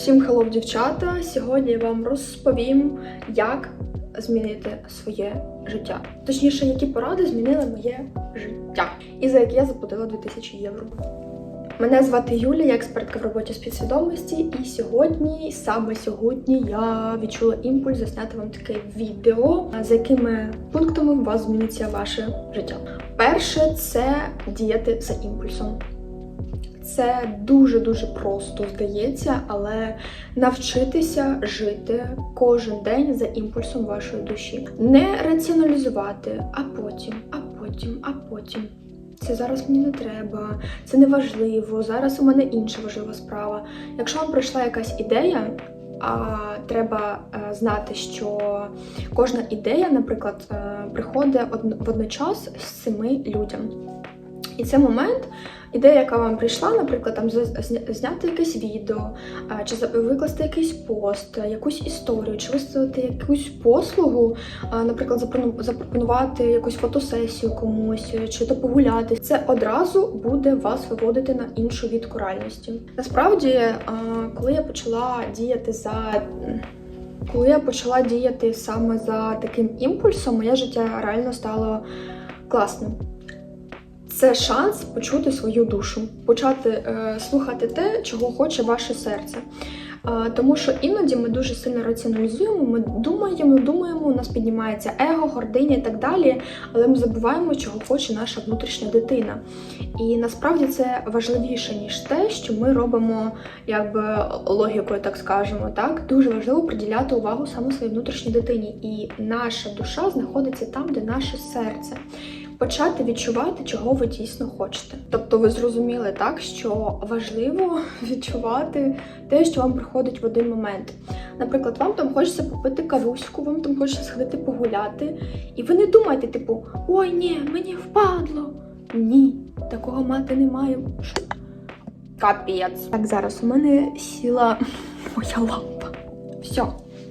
Всім хелло, дівчата! Сьогодні я вам розповім, як змінити своє життя. Точніше, які поради змінили моє життя, і за які я заплатила 2000 євро. Мене звати Юлія, я експертка в роботі з підсвідомості, і сьогодні, саме сьогодні, я відчула імпульс засняти вам таке відео, за якими пунктами у вас зміниться ваше життя. Перше це діяти за імпульсом. Це дуже-дуже просто здається, але навчитися жити кожен день за імпульсом вашої душі. Не раціоналізувати, а потім, а потім, а потім. Це зараз мені не треба, це не важливо. Зараз у мене інша важлива справа. Якщо вам прийшла якась ідея, а треба е, знати, що кожна ідея, наприклад, е, приходить одно- водночас з цими людям. І це момент, ідея, яка вам прийшла, наприклад, там зняти якесь відео, чи викласти якийсь пост, якусь історію, чи виставити якусь послугу, наприклад, запропону- запропонувати якусь фотосесію комусь, чи то погуляти. Це одразу буде вас виводити на іншу відку реальності. Насправді, коли я почала діяти за. Коли я почала діяти саме за таким імпульсом, моє життя реально стало класним. Це шанс почути свою душу, почати е, слухати те, чого хоче ваше серце. Е, тому що іноді ми дуже сильно раціоналізуємо, ми думаємо, думаємо, у нас піднімається его, гординя і так далі, але ми забуваємо, чого хоче наша внутрішня дитина. І насправді це важливіше, ніж те, що ми робимо якби логікою, так скажемо. Так дуже важливо приділяти увагу саме своїй внутрішній дитині. І наша душа знаходиться там, де наше серце почати відчувати, чого ви дійсно хочете. Тобто ви зрозуміли так, що важливо відчувати те, що вам приходить в один момент. Наприклад, вам там хочеться попити кавуську, вам там хочеться сходити погуляти, і ви не думаєте, типу, ой, ні, мені впадло. Ні, такого мати не маю. Капець. Так, зараз у мене сіла моя лампа. Все,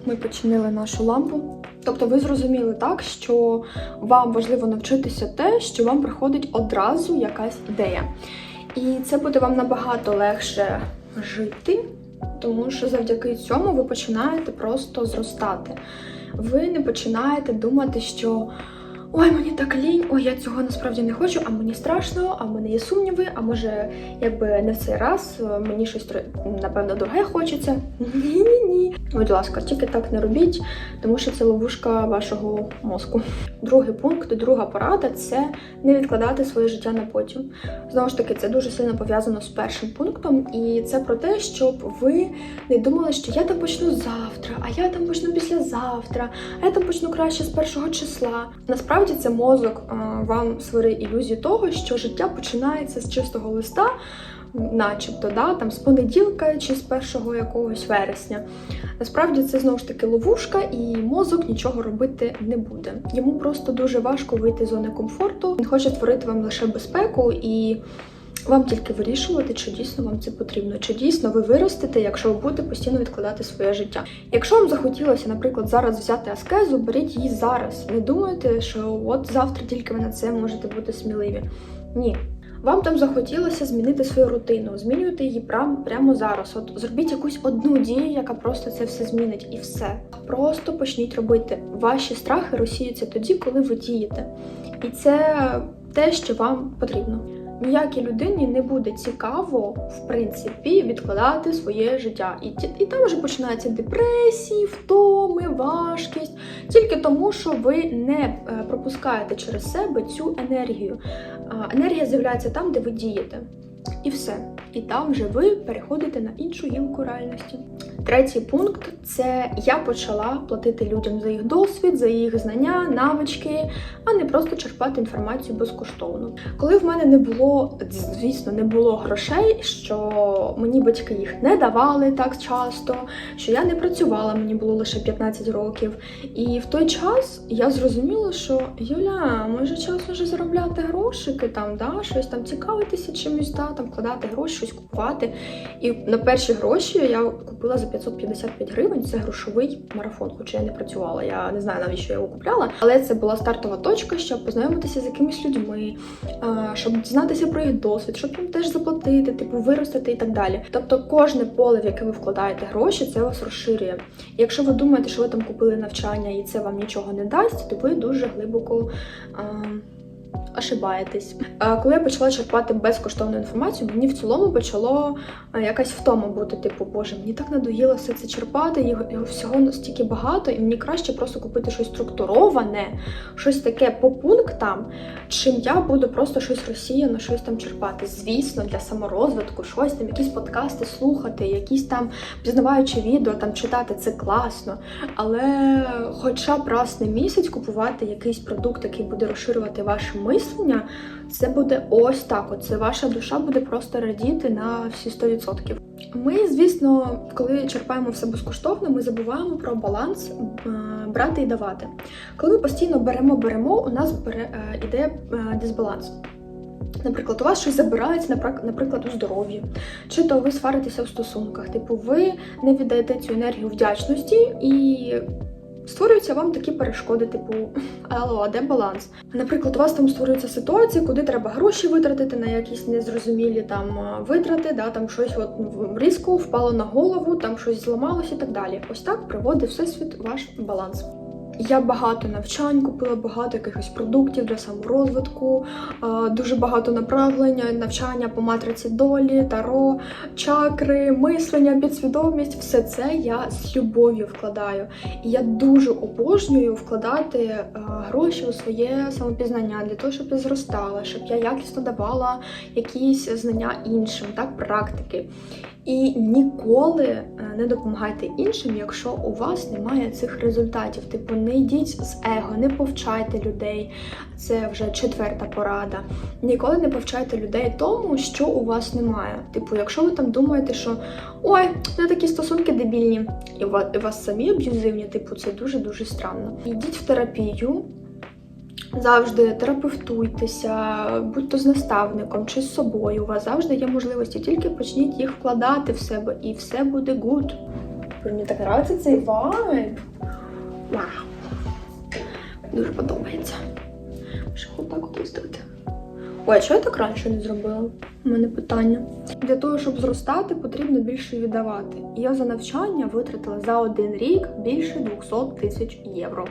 ми починили нашу лампу. Тобто ви зрозуміли так, що вам важливо навчитися те, що вам приходить одразу якась ідея. І це буде вам набагато легше жити, тому що завдяки цьому ви починаєте просто зростати. Ви не починаєте думати, що ой, мені так лінь, ой, я цього насправді не хочу, а мені страшно, а в мене є сумніви, а може, якби не в цей раз, е, мені щось напевно друге хочеться. Ні-ні-ні. Будь ласка, тільки так не робіть, тому що це ловушка вашого мозку. Другий пункт, друга порада це не відкладати своє життя на потім. Знову ж таки, це дуже сильно пов'язано з першим пунктом, і це про те, щоб ви не думали, що я там почну завтра, а я там почну післязавтра, а я там почну краще з першого числа. Насправді це мозок вам створює ілюзію того, що життя починається з чистого листа. Начебто, да, там з понеділка чи з першого якогось вересня. Насправді це знову ж таки ловушка, і мозок нічого робити не буде. Йому просто дуже важко вийти з зони комфорту. Він хоче створити вам лише безпеку і вам тільки вирішувати, чи дійсно вам це потрібно, чи дійсно ви виростете, якщо ви будете постійно відкладати своє життя. Якщо вам захотілося, наприклад, зараз взяти аскезу, беріть її зараз. Не думайте, що от завтра тільки ви на це можете бути сміливі. Ні. Вам там захотілося змінити свою рутину, змінюйте її прямо, прямо зараз. От зробіть якусь одну дію, яка просто це все змінить, і все. Просто почніть робити. Ваші страхи розсіються тоді, коли ви дієте. І це те, що вам потрібно. Ніякій людині не буде цікаво, в принципі, відкладати своє життя. І, і там вже починаються депресії, втоми, важкість, тільки тому, що ви не е, пропускаєте через себе цю енергію. Енергія з'являється там, де ви дієте. І все. І там вже ви переходите на іншу гілку реальності. Третій пункт це я почала платити людям за їх досвід, за їх знання, навички, а не просто черпати інформацію безкоштовно. Коли в мене не було, звісно, не було грошей, що мені батьки їх не давали так часто, що я не працювала, мені було лише 15 років. І в той час я зрозуміла, що Юля, може час вже заробляти грошики, там, да, щось там цікавитися чимось, да, там вкладати гроші, щось купувати. І на перші гроші я купила за 555 гривень це грошовий марафон, хоча я не працювала. Я не знаю навіщо я його купляла, але це була стартова точка, щоб познайомитися з якимись людьми, щоб дізнатися про їх досвід, щоб їм теж заплатити, типу виростити і так далі. Тобто, кожне поле, в яке ви вкладаєте гроші, це вас розширює. Якщо ви думаєте, що ви там купили навчання і це вам нічого не дасть, то ви дуже глибоко. Ошибаєтесь. Коли я почала черпати безкоштовну інформацію, мені в цілому почало якась втома бути, типу, боже, мені так надоїло все це черпати, його, його всього настільки багато, і мені краще просто купити щось структуроване, щось таке по пунктам, чим я буду просто щось розсіяно, щось там черпати. Звісно, для саморозвитку, щось там, якісь подкасти слухати, якісь там пізнаваючі відео там читати, це класно. Але хоча б раз на місяць купувати якийсь продукт, який буде розширювати ваше мислення, це буде ось так. От це ваша душа буде просто радіти на всі 100%. Ми, звісно, коли черпаємо все безкоштовно, ми забуваємо про баланс е, брати і давати. Коли ми постійно беремо, беремо, у нас е, іде е, дисбаланс. Наприклад, у вас щось забирається, наприклад, у здоров'ї, чи то ви сваритеся в стосунках. Типу, ви не віддаєте цю енергію вдячності і створюються вам такі перешкоди, типу, алло, а де баланс? Наприклад, у вас там створюється ситуація, куди треба гроші витратити на якісь незрозумілі там витрати, да, там щось от різко впало на голову, там щось зламалось і так далі. Ось так приводить всесвіт ваш баланс. Я багато навчань купила, багато якихось продуктів для саморозвитку, дуже багато направлення, навчання по матриці долі, таро, чакри, мислення, підсвідомість. Все це я з любов'ю вкладаю. І я дуже обожнюю вкладати е, гроші у своє самопізнання для того, щоб я зростала, щоб я якісно давала якісь знання іншим, так, практики. І ніколи е, не допомагайте іншим, якщо у вас немає цих результатів. Типу, не йдіть з его, не повчайте людей. Це вже четверта порада. Ніколи не повчайте людей тому, що у вас немає. Типу, якщо ви там думаєте, що ой, це такі стосунки дебільні, і у вас самі аб'юзивні, типу, це дуже дуже странно. Йдіть в терапію. Завжди терапевтуйтеся, будь то з наставником чи з собою. У вас завжди є можливості, тільки почніть їх вкладати в себе, і все буде гуд. Мені так подобається цей вайб. Вау. Дуже подобається. Що отак от? Ой, а чого я так раніше не зробила? У мене питання. Для того, щоб зростати, потрібно більше віддавати. Я за навчання витратила за один рік більше 200 тисяч євро.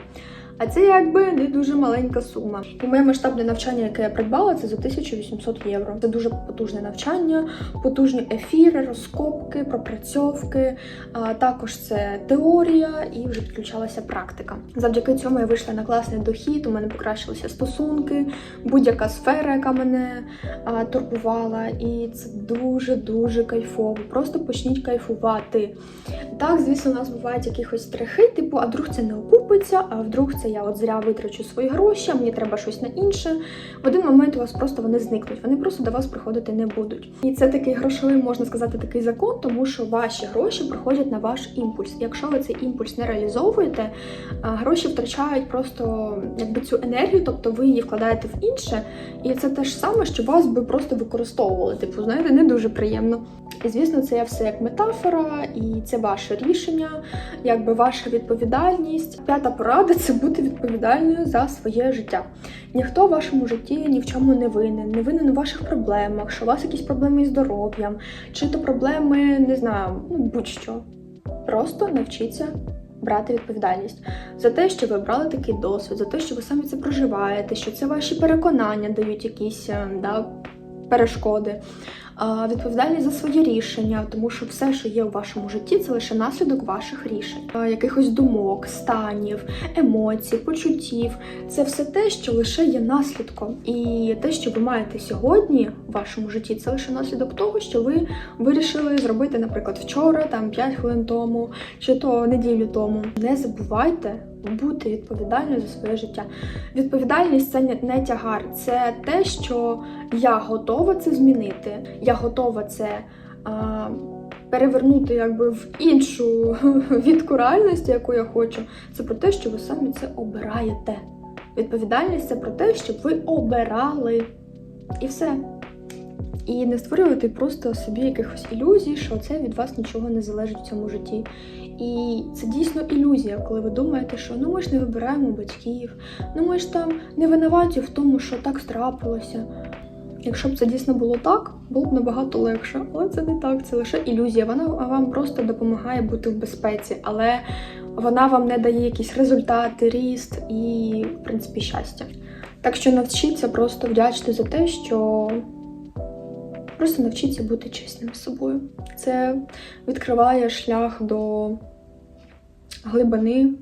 А це якби не дуже маленька сума. І моє масштабне навчання, яке я придбала, це за 1800 євро. Це дуже потужне навчання, потужні ефіри, розкопки, пропрацьовки. А також це теорія і вже підключалася практика. Завдяки цьому я вийшла на класний дохід. У мене покращилися стосунки, будь-яка сфера, яка мене а, турбувала, і це дуже дуже кайфово. Просто почніть кайфувати. Так, звісно, у нас бувають якихось страхи, типу, а вдруг це не окупиться, а вдруг це я от зря витрачу свої гроші, а мені треба щось на інше. В один момент у вас просто вони зникнуть, вони просто до вас приходити не будуть. І це такий грошовий, можна сказати, такий закон, тому що ваші гроші приходять на ваш імпульс. Якщо ви цей імпульс не реалізовуєте, гроші втрачають просто якби цю енергію, тобто ви її вкладаєте в інше, і це те ж саме, що вас би просто використовували. Типу, знаєте, не дуже приємно. І звісно, це все як метафора, і це ваше рішення, якби ваша відповідальність. П'ята порада це бути відповідальною за своє життя. Ніхто в вашому житті ні в чому не винен, не винен у ваших проблемах, що у вас якісь проблеми із здоров'ям, чи то проблеми, не знаю, ну будь-що. Просто навчіться. Брати відповідальність за те, що ви брали такий досвід, за те, що ви самі це проживаєте, що це ваші переконання дають якісь е, да, перешкоди. Відповідальність за свої рішення, тому що все, що є у вашому житті, це лише наслідок ваших рішень, якихось думок, станів, емоцій, почуттів. Це все те, що лише є наслідком. І те, що ви маєте сьогодні в вашому житті, це лише наслідок того, що ви вирішили зробити, наприклад, вчора, там 5 хвилин тому, чи то неділю тому. Не забувайте бути відповідальною за своє життя. Відповідальність це не- тягар, це те, що я готова це змінити. Я готова це а, перевернути якби в іншу відку реальності, яку я хочу. Це про те, що ви самі це обираєте. Відповідальність це про те, щоб ви обирали. І все. І не створювати просто собі якихось ілюзій, що це від вас нічого не залежить в цьому житті. І це дійсно ілюзія, коли ви думаєте, що ну ми ж не вибираємо батьків, ну ми ж там не винуваті в тому, що так трапилося. Якщо б це дійсно було так, було б набагато легше. Але це не так, це лише ілюзія. Вона вам просто допомагає бути в безпеці, але вона вам не дає якісь результати, ріст і, в принципі, щастя. Так що навчіться просто вдячити за те, що просто навчіться бути чесним з собою. Це відкриває шлях до глибини,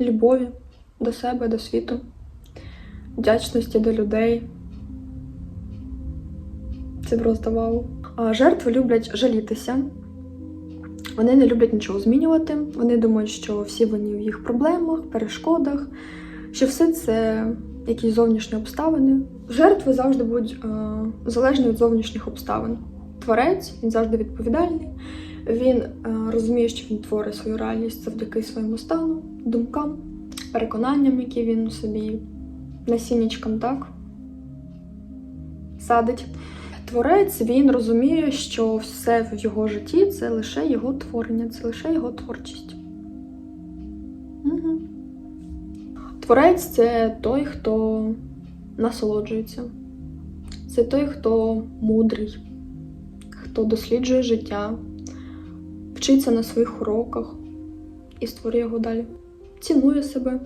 любові до себе, до світу, вдячності до людей. Це просто вау. А жертви люблять жалітися. Вони не люблять нічого змінювати. Вони думають, що всі вони в їх проблемах, перешкодах, що все це якісь зовнішні обставини. Жертви завжди будуть е, залежні від зовнішніх обставин. Творець він завжди відповідальний. Він е, розуміє, що він творить свою реальність завдяки своєму стану, думкам, переконанням, які він собі насіннячком так садить. Творець він розуміє, що все в його житті це лише його творення, це лише його творчість. Угу. Творець це той, хто насолоджується. Це той, хто мудрий, хто досліджує життя, вчиться на своїх уроках і створює його далі. Цінує себе.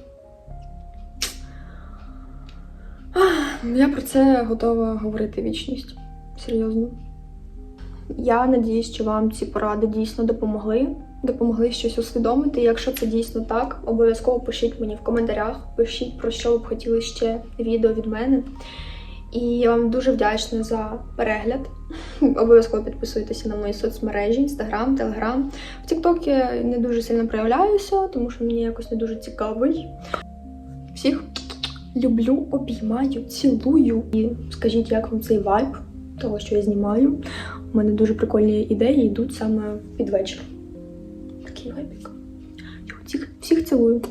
Я про це готова говорити вічність. Серйозно. Я надіюсь, що вам ці поради дійсно допомогли. Допомогли щось усвідомити. Якщо це дійсно так, обов'язково пишіть мені в коментарях, пишіть про що б хотіли ще відео від мене. І я вам дуже вдячна за перегляд. Обов'язково підписуйтеся на мої соцмережі: Інстаграм, Телеграм. В TikTok я не дуже сильно проявляюся, тому що мені якось не дуже цікавий. Всіх люблю, обіймаю, цілую. І скажіть, як вам цей вайб того, що я знімаю. У мене дуже прикольні ідеї йдуть саме під вечір. Такий Я Всіх, всіх цілую.